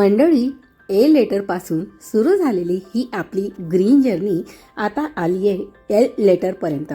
मंडळी ए लेटरपासून सुरू झालेली ही आपली ग्रीन जर्नी आता आली आहे एल लेटरपर्यंत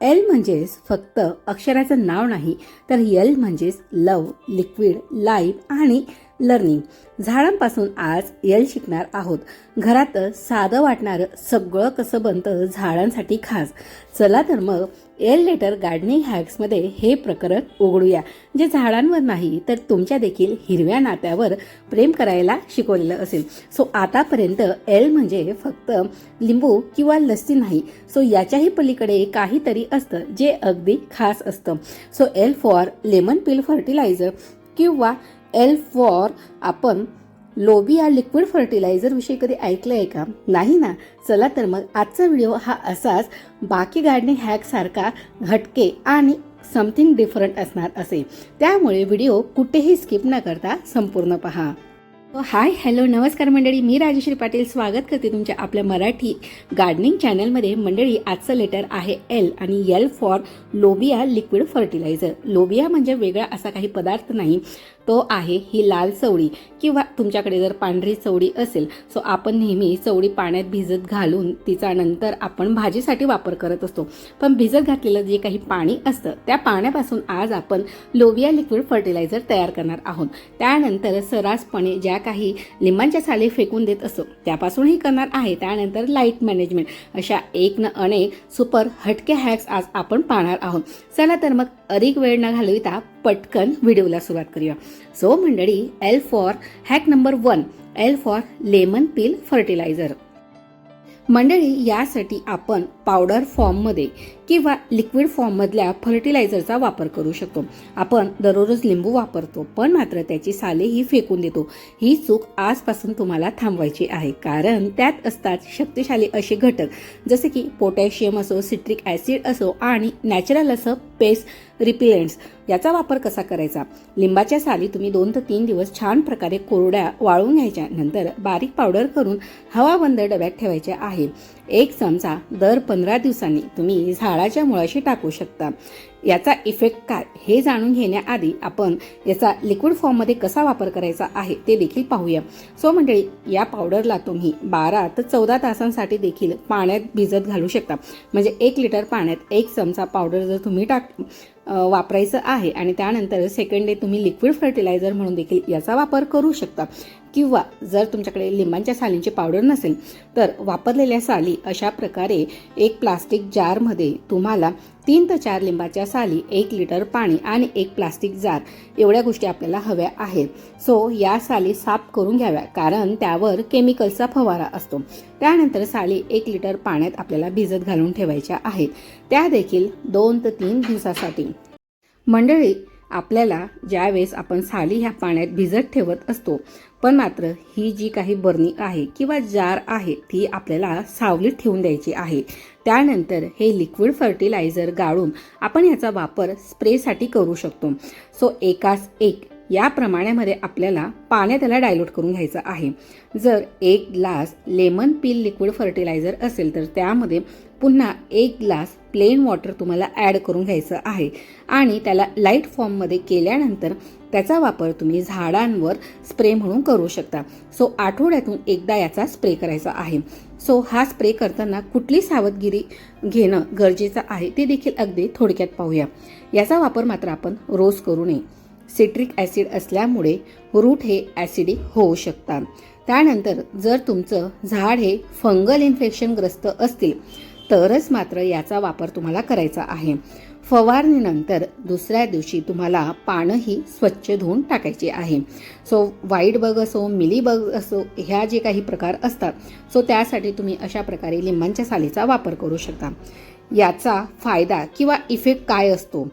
एल म्हणजेच फक्त अक्षराचं नाव नाही तर एल म्हणजेच लव लिक्विड लाईफ आणि लर्निंग. झाडांपासून आज एल शिकणार आहोत. घरात साधं वाटणारं सगळं कसं बनतं झाडांसाठी खास. चला तर मग एल लेटर गार्डनिंग हॅक्समध्ये हे प्रकरण उघडूया जे झाडांवर नाही तर तुमच्या देखील हिरव्या नात्यावर प्रेम करायला शिकवलेलं असेल. सो आतापर्यंत एल म्हणजे फक्त लिंबू किंवा लस्सी नाही सो याच्याही पलीकडे काहीतरी असतं जे अगदी खास असतं. So L for lemon peel fertiliser किंवा एल फॉर आपण लोबिया लिक्विड फर्टिलायझरविषयी कधी ऐकलं आहे का? नाही ना. चला तर मग आजचा व्हिडिओ हा असाच. बाकी गार्डनिंग हॅकसारखा घटके आणि समथिंग डिफरंट असणार असे. त्यामुळे व्हिडिओ कुठेही स्किप न करता संपूर्ण पहा. हाय हॅलो नमस्कार मंडळी. मी राजश्री पाटील. स्वागत करते तुमच्या आपल्या मराठी गार्डनिंग चॅनलमध्ये मंडळी आजचं लेटर आहे एल आणि L for lobia liquid fertiliser लोबिया म्हणजे वेगळा असा काही पदार्थ नाही. तो आहे ही लाल चवळी किंवा तुमच्याकडे जर पांढरी चवळी असेल सो आपण नेहमी चवळी पाण्यात भिजत घालून तिचा नंतर आपण भाजीसाठी वापर करत असतो. पण भिजत घातलेलं जे काही पाणी असतं त्या पाण्यापासून आज आपण लोबिया लिक्विड फर्टिलायझर तयार करणार आहोत. त्यानंतर सरासपणे ज्या काही लिंबांच्या साली फेकून देत असतो त्यापासूनही करणार आहे. त्यानंतर लाइट मॅनेजमेंट अशा एक न अनेक सुपर हटके हॅक्स आज आपण पाहणार आहोत. चला तर मग अधिक वेळ न घालविता पटकन व्हिडिओला सुरुवात करूया. सो मंडळी L for hack number one L for lemon peel fertiliser मंडळी यासाठी आपण पावडर फॉर्ममध्ये किंवा लिक्विड फॉर्ममधल्या फर्टिलायझरचा वापर करू शकतो. आपण दररोज लिंबू वापरतो पण मात्र त्याची साले ही फेकून देतो. ही चूक आजपासून तुम्हाला थांबवायची आहे कारण त्यात असतात शक्तिशाली असे घटक जसे की पोटॅशियम असो सिट्रिक ॲसिड असो आणि नॅचरल असं पेस्ट रिपिलेंट्स याचा वापर कसा करायचा? लिंबाच्या साली तुम्ही दोन ते तीन दिवस छान प्रकारे कोरड्या वाळवून घ्यायच्या. नंतर बारीक पावडर करून हवाबंद डब्यात ठेवायच्या आहे. एक चमचा दर पंधरा दिवसांनी तुम्ही झाडाच्या मुळाशी टाकू शकता. याचा इफेक्ट काय हे जाणून घेण्याआधी आपण याचा लिक्विड फॉर्ममध्ये कसा वापर करायचा आहे ते देखील पाहूया. सो मंडळी या पावडरला तुम्ही बारा ते चौदा तासांसाठी देखील पाण्यात भिजत घालू शकता. म्हणजे एक लिटर पाण्यात एक चमचा पावडर जर तुम्ही टाक वापरायचं आहे आणि त्यानंतर सेकंड डे तुम्ही लिक्विड फर्टिलायझर म्हणून देखील याचा वापर करू शकता. किंवा जर तुमच्याकडे लिंबांच्या सालींची पावडर नसेल तर वापरलेल्या साली अशा प्रकारे एक प्लास्टिक जारमध्ये तुम्हाला तीन ते चार लिंबाच्या साली एक लिटर पाणी आणि एक प्लास्टिक जार एवढ्या गोष्टी आपल्याला हव्या आहेत. सो या साली साफ करून घ्याव्या कारण त्यावर केमिकलचा फवारा असतो. त्यानंतर साली एक लिटर पाण्यात आपल्याला भिजत घालून ठेवायच्या आहेत. त्या देखील दोन ते तीन दिवसासाठी. मंडळी आपल्याला ज्यावेळेस आपण साली ह्या पाण्यात भिजत ठेवत असतो पण मात्र ही जी काही बर्नी आहे किंवा जार आहे ती आपल्याला सावलीत ठेवून द्यायची आहे. त्यानंतर हे लिक्विड फर्टिलायझर गाळून आपण याचा वापर स्प्रेसाठी करू शकतो. सो एकास एक या प्रमाणामध्ये आपल्याला पाण्यात त्याला डायल्यूट करून घ्यायचं आहे. जर एक glass lemon peel liquid fertiliser असेल तर त्यामध्ये पुन्हा एक ग्लास प्लेन वॉटर तुम्हाला ॲड करून घ्यायचं आहे. आणि त्याला लाइट फॉर्ममध्ये केल्यानंतर त्याचा वापर तुम्ही झाडांवर स्प्रे म्हणून करू शकता. सो आठवड्यातून एकदा याचा स्प्रे करायचा आहे. सो हा स्प्रे करताना कुठली सावधगिरी घेणं गरजेचं आहे ते देखील अगदी थोडक्यात पाहूया. याचा वापर मात्र आपण रोज करू नये. सिट्रिक ॲसिड असल्यामुळे रूट हे ॲसिडिक होऊ शकतात. त्यानंतर जर तुमचं झाड हे फंगल इन्फेक्शनग्रस्त असतील तरच मात्र याचा वापर तुम्हाला करायचा आहे. फवारणीनंतर दुसऱ्या दिवशी तुम्हाला पानंही स्वच्छ धुवून टाकायची आहे. सो वाईट बग असो मिली बग असो ह्या जे काही प्रकार असतात सो त्यासाठी तुम्ही अशा प्रकारे लिंबांच्या सालीचा वापर करू शकता. याचा फायदा किंवा इफेक्ट काय असतो?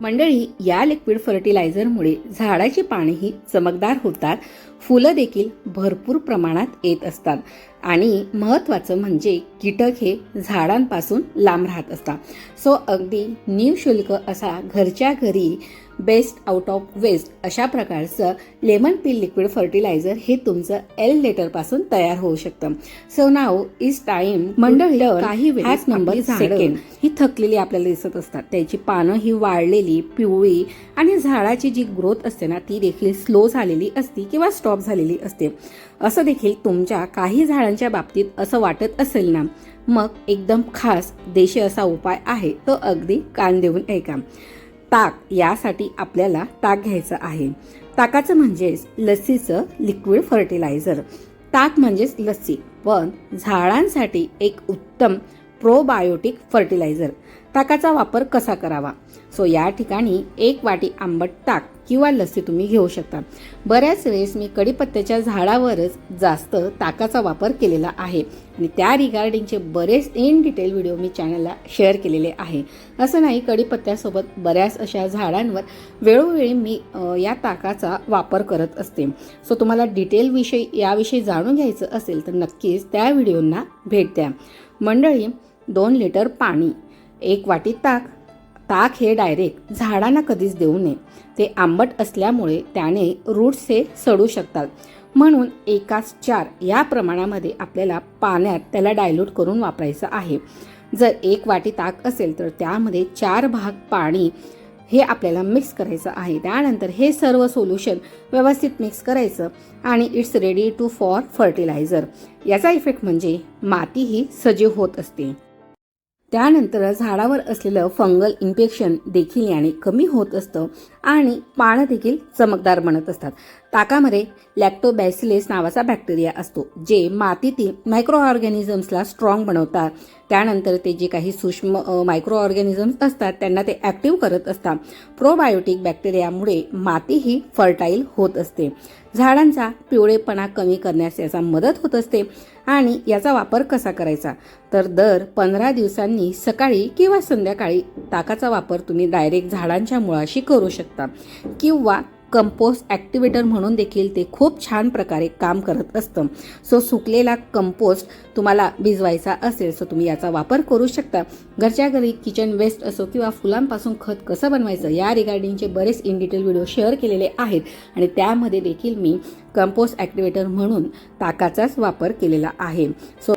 मंडळी या लिक्विड फर्टिलायझरमुळे झाडाची पानेही चमकदार होतात. फुलं देखील भरपूर प्रमाणात येत असतात. आणि महत्त्वाचं म्हणजे कीटक हे झाडांपासून लांब राहत असतात. सो अगदी निशुल्क असा घरच्या घरी बेस्ट आउट ऑफ वेस्ट अशा प्रकारचं लेमन पील लिक्विड फर्टिलायझर हे तुमचं एल लेटरपासून तयार होऊ शकतं. सो नाव इज टाइम मंडळी काही वेळेस नंबर सेकंड ही थकलेली आपल्याला दिसत असतात. त्याची पानं ही वाळलेली पिवळी आणि झाडाची जी ग्रोथ असते ना ती देखील स्लो झालेली असती किंवा स्टॉप झालेली असते. असं देखील तुमच्या काही झाडांच्या बाबतीत असं वाटत असेल ना मग एकदम खास देशी असा उपाय आहे तो अगदी कान देऊन ऐका. ताक यासाठी आपल्याला ताक घ्यायचं आहे. ताकाचं म्हणजेच लस्सीचं लिक्विड फर्टिलायझर ताक म्हणजेच लस्सी पण झाडांसाठी एक उत्तम प्रोबायोटिक फर्टिलायझर ताकाचा वापर कसा करावा? सो या ठिकाणी एक वाटी आंबट ताक किंवा लस्सी तुम्ही घेऊ शकता. बऱ्याच वेळेस मी कडीपत्त्याच्या झाडावरच जास्त ताकाचा वापर केलेला आहे. आणि त्या रिगार्डिंगचे बरेच इन डिटेल व्हिडिओ मी चॅनलला शेअर केलेले आहे. असं नाही कडीपत्त्यासोबत बऱ्याच अशा झाडांवर वेळोवेळी मी या ताकाचा वापर करत असते. सो तुम्हाला डिटेलविषयी याविषयी जाणून घ्यायचं असेल तर नक्कीच त्या व्हिडिओंना भेट द्या. मंडळी दोन लिटर पाणी एक वाटी ताक. ताक हे डायरेक्ट झाडांना कधीच देऊ नये. ते आंबट असल्यामुळे त्याने रूट्स हे सडू शकतात. म्हणून एकाच चार या प्रमाणामध्ये आपल्याला पाण्यात त्याला डायल्यूट करून वापरायचं आहे. जर एक वाटी ताक असेल तर त्यामध्ये चार भाग पाणी हे आपल्याला मिक्स करायचं आहे. त्यानंतर हे सर्व सोल्युशन व्यवस्थित मिक्स करायचं आणि it's ready to for fertiliser याचा इफेक्ट म्हणजे माती ही सजीव होत असते. त्यानंतर झाडावर असलेलं फंगल इन्फेक्शन देखील याने कमी होत असतं आणि पानं देखील चमकदार बनत असतात. ताकामध्ये लॅक्टोबॅसिलेस नावाचा बॅक्टेरिया असतो जे मातीतील मायक्रो ऑर्गॅनिझम्सला स्ट्रॉंग बनवतात. त्यानंतर ते जे काही सूक्ष्म मायक्रो ऑर्गॅनिझम्स असतात त्यांना ते ॲक्टिव्ह करत असतात. प्रोबायोटिक बॅक्टेरियामुळे माती ही फर्टाईल होत असते. झाडांचा पिवळेपणा कमी करण्यास याचा मदत होत असते. आणि याचा वापर कसा करायचा? तर दर पंधरा दिवसांनी सकाळी किंवा संध्याकाळी ताकाचा वापर तुम्ही डायरेक्ट झाडांच्या मुळाशी करू शकता किंवा कंपोस्ट ॲक्टिवेटर म्हणून देखील ते खूप छान प्रकारे काम करत असतं. सो सुकलेला कंपोस्ट तुम्हाला भिजवायचा असेल सो तुम्ही याचा वापर करू शकता. घरच्या घरी किचन वेस्ट असो किंवा फुलांपासून खत कसं बनवायचं या रिगार्डिंगचे बरेच इन डिटेल व्हिडिओ शेअर केलेले आहेत. आणि त्यामध्ये देखील मी कंपोस्ट ॲक्टिवेटर म्हणून ताकाचाच वापर केलेला आहे. सो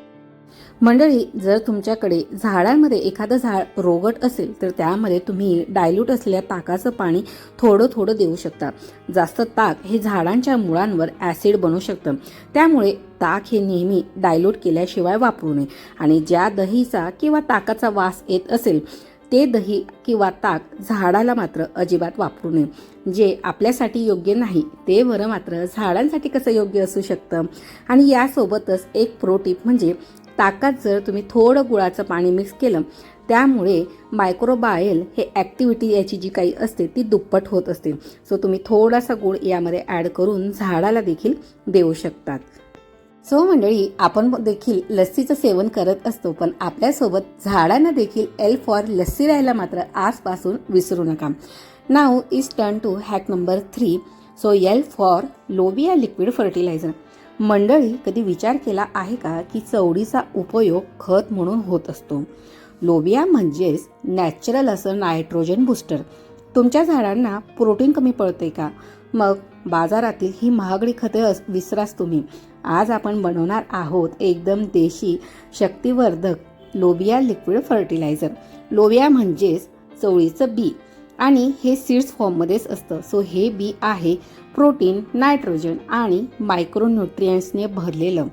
मंडळी जर तुमच्याकडे झाडांमध्ये एखादं झाड रोगट असेल तर त्यामध्ये तुम्ही डायल्यूट असलेल्या ताकाचं पाणी थोडं थोडं देऊ शकता. जास्त ताक हे झाडांच्या मुळांवर ॲसिड बनू शकतं. त्यामुळे ताक हे नेहमी डायल्यूट केल्याशिवाय वापरू नये. आणि ज्या दहीचा किंवा ताकाचा वास येत असेल ते दही किंवा ताक झाडाला मात्र अजिबात वापरू नये. जे आपल्यासाठी योग्य नाही ते बरं मात्र झाडांसाठी कसं योग्य असू शकतं? आणि यासोबतच एक प्रो टिप म्हणजे ताकात जर तुम्ही थोडं गुळाचं पाणी मिक्स केलं त्यामुळे मायक्रोबायल हे ॲक्टिव्हिटी याची जी काही असते ती दुप्पट होत असते. सो तुम्ही थोडासा गुळ यामध्ये ॲड करून झाडाला देखील देऊ शकतात. सो मंडळी आपण देखील लस्सीचं सेवन करत असतो पण आपल्यासोबत झाडांना देखील एल फॉर लस्सी राहायला मात्र आजपासून विसरू नका. Now is turn to hack number three so L for लोबिया लिक्विड फर्टिलायझर मंडळी कधी विचार केला आहे का की चवडीचा उपयोग खत म्हणून होत असतो? लोबिया म्हणजेच नॅचरल असं नायट्रोजन बुस्टर. तुमच्या झाडांना प्रोटीन कमी पडते का? मग बाजारातील ही महागडी खते अस- विसराच तुम्ही. आज आपण बनवणार आहोत एकदम देशी शक्तिवर्धक लोबिया लिक्विड फर्टिलायझर. लोबिया म्हणजेच चवळीचं बी. आणि हे सीड्स फॉर्ममध्येच असतं. सो हे बी आहे प्रोटीन नायट्रोजन आणि मायक्रोन्युट्रियन्सने भरलेलं.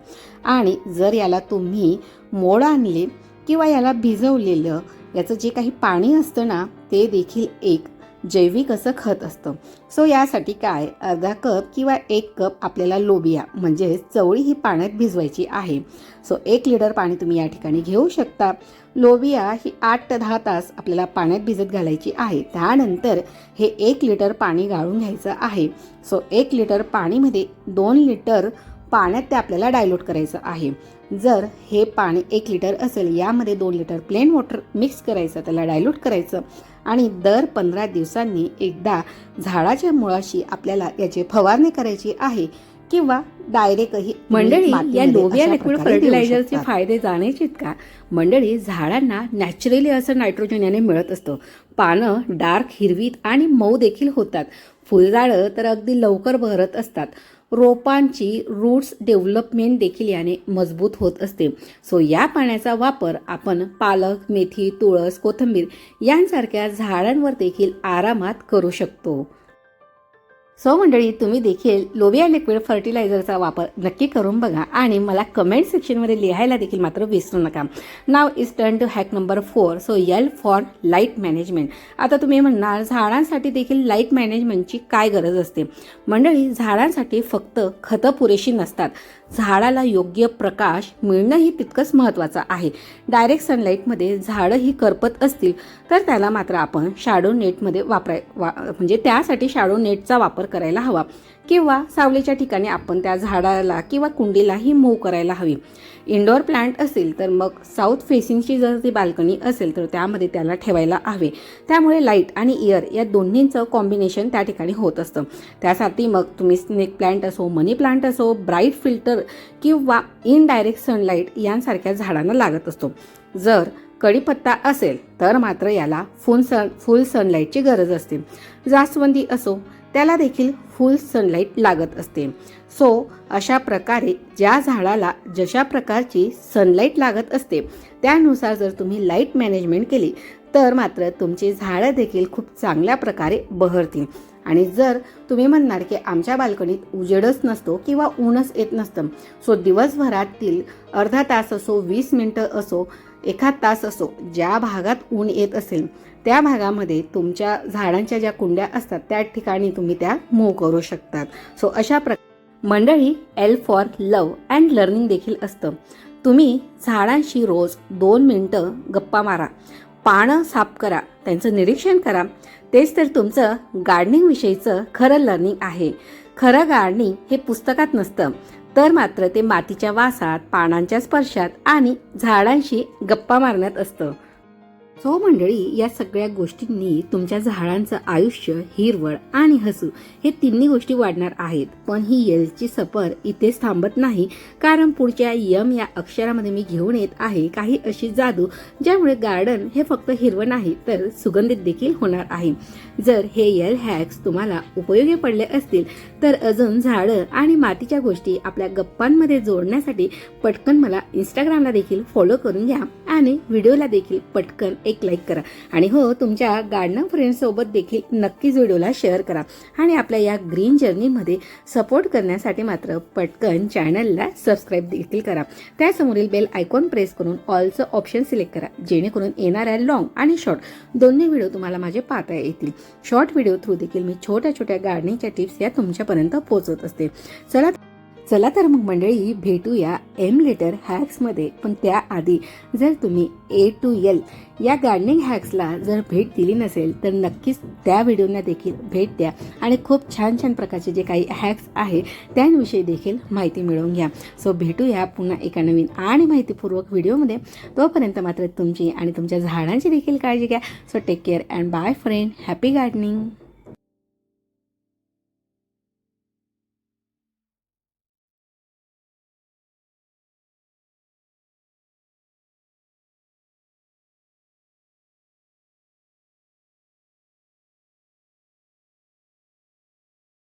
आणि जर याला तुम्ही मोड आणले किंवा याला भिजवलेलं याचं जे काही पाणी असतं ना ते देखील एक जैविक असं खत असतं. सो यासाठी काय? अर्धा कप किंवा एक कप आपल्याला लोबिया म्हणजेच चवळी ही पाण्यात भिजवायची आहे. सो एक लिटर पाणी तुम्ही या ठिकाणी घेऊ शकता. लोबिया ही आठ ते दहा तास आपल्याला पाण्यात भिजत घालायची आहे. त्यानंतर हे एक लिटर पाणी गाळून घ्यायचं आहे. सो एक लिटर पाणीमध्ये दोन लिटर पाण्यात ते आपल्याला डायल्यूट करायचं आहे. जर हे पाणी एक लिटर असेल यामध्ये दोन लिटर प्लेन वॉटर मिक्स करायचं त्याला डायल्यूट करायचं. आणि दर पंधरा दिवसांनी एकदा झाडाच्या मुळाशी आपल्याला याची फवारणी करायची आहे किंवा डायरेक्टही मंडळी या लोबिया लिक्विड फर्टिलायझरचे. फायदे जाण्याचे का? मंडळी झाडांना नॅचरली असं नायट्रोजन याने मिळत असतं. पानं डार्क हिरवीत आणि मऊ देखील होतात. फुलझाडं तर अगदी लवकर बहरत असतात. रोपांची रूट्स डेव्हलपमेंट देखील याने मजबूत होत असते. सो या पाण्याचा वापर आपण पालक मेथी तुळस कोथिंबीर यांसारख्या झाडांवर देखील आरामात करू शकतो. सो मंडळी तुम्ही देखील लोबिया लिक्विड फर्टिलायझरचा वापर नक्की करून बघा आणि मला कमेंट सेक्शनमध्ये लिहायला देखील मात्र विसरू नका. Now is turn to hack number four so L for light management आता तुम्ही म्हणणार झाडांसाठी देखील लाइट मॅनेजमेंटची काय गरज असते? मंडळी झाडांसाठी फक्त खतं पुरेशी नसतात. झाडाला योग्य प्रकाश मिळणंही तितकंच महत्त्वाचं आहे. डायरेक्ट सनलाईटमध्ये झाडं ही करपत असतील तर त्याला मात्र आपण शॅडो नेटमध्ये वापराय वा म्हणजे त्यासाठी शॅडो नेटचा वापर करायला हवा. किंवा सावलीच्या ठिकाणी आपण त्या झाडाला किंवा कुंडीलाही मूव करायला हवी. इंडोर प्लांट असेल तर मग साऊथ फेसिंगची जर ती बाल्कनी असेल तर त्यामध्ये त्याला ठेवायला हवे. त्यामुळे लाइट आणि इयर या दोन्हींचं कॉम्बिनेशन त्या ठिकाणी होत असतं. त्यासाठी मग तुम्ही स्नेक प्लांट असो मनी प्लांट असो ब्राईट फिल्टर किंवा इनडायरेक्ट सनलाईट यांसारख्या झाडांना लागत असतो. जर कढीपत्ता असेल तर मात्र याला फुल सन फुल सनलाईटची गरज असते. जास्वंदी असो त्याला देखील फुल सनलाईट लागत असते. सो अशा प्रकारे ज्या झाडाला जशा प्रकारची सनलाईट लागत असते त्यानुसार जर तुम्ही लाइट मॅनेजमेंट केली तर मात्र तुमची झाडं देखील खूप चांगल्या प्रकारे बहरतील. आणि जर तुम्ही म्हणणार की आमच्या बाल्कनीत उजेडच नसतो किंवा ऊनच येत नसतं सो दिवसभरातील अर्धा तास असो वीस मिनटं असो एखाद तास असो ज्या भागात ऊन येत असेल त्या भागामध्ये तुमच्या झाडांच्या ज्या कुंड्या असतात त्या ठिकाणी तुम्ही त्या मूव करू शकतात. सो अशा प्र मंडळी L for love and learning देखील असतं. तुम्ही झाडांशी रोज दोन मिनटं गप्पा मारा पानं साफ करा त्यांचं निरीक्षण करा तेच तर तुमचं गार्डनिंग विषयीचं खरं लर्निंग आहे. खरं गार्डनिंग हे पुस्तकात नसतं. तर मात्र ते मातीच्या वासात पानांच्या स्पर्शात आणि झाडांशी गप्पा मारण्यात असतं. सो मंडळी या सगळ्या गोष्टींनी तुमच्या झाडांचं आयुष्य हिरवळ आणि हसू हे तिन्ही गोष्टी वाढणार आहेत. पण ही येलची सफर इथेच थांबत नाही. कारण पुढच्या यम या अक्षरामध्ये मी घेऊन येत आहे काही अशी जादू ज्यामुळे गार्डन हे फक्त हिरवं नाही तर सुगंधित देखील होणार आहे. जर हे यल हॅक्स तुम्हाला उपयोगी पडले असतील तर अजून झाडं आणि मातीच्या गोष्टी आपल्या गप्पांमध्ये जोडण्यासाठी पटकन मला इंस्टाग्रामला देखील फॉलो करून घ्या आणि व्हिडिओला देखील पटकन एक लाईक करा. आणि हो तुमच्या गार्डनर फ्रेंड्ससोबत देखील नक्कीच व्हिडिओला शेअर करा. आणि आपल्या या ग्रीन जर्नीमध्ये सपोर्ट करण्यासाठी मात्र पटकन चॅनलला सबस्क्राईब देखील करा. त्यासमोरील बेल आयकॉन प्रेस करून ऑलचं ऑप्शन सिलेक्ट करा. जेणेकरून येणाऱ्या लॉंग आणि शॉर्ट दोन्ही व्हिडिओ तुम्हाला माझे पाहता येतील. शॉर्ट व्हिडिओ थ्रू देखील मी छोट्या छोट्या गार्डनिंगच्या टिप्स या तुमच्यापर्यंत पोहोचत असते. चला चला तर मग मंडळी भेटूया एम लेटर हॅक्समध्ये पण त्याआधी जर तुम्ही ए टू एल या गार्डनिंग हॅक्सला जर भेट दिली नसेल तर नक्कीच त्या व्हिडिओना देखील भेट द्या. आणि खूप छान छान प्रकारचे जे काही हॅक्स आहे त्यांविषयी देखील माहिती मिळवून घ्या. सो भेटूया पुन्हा एका नवीन आणि माहितीपूर्वक व्हिडिओमध्ये. तोपर्यंत मात्र तुमची आणि तुमच्या झाडांची देखील काळजी घ्या. So take care and bye friend happy gardening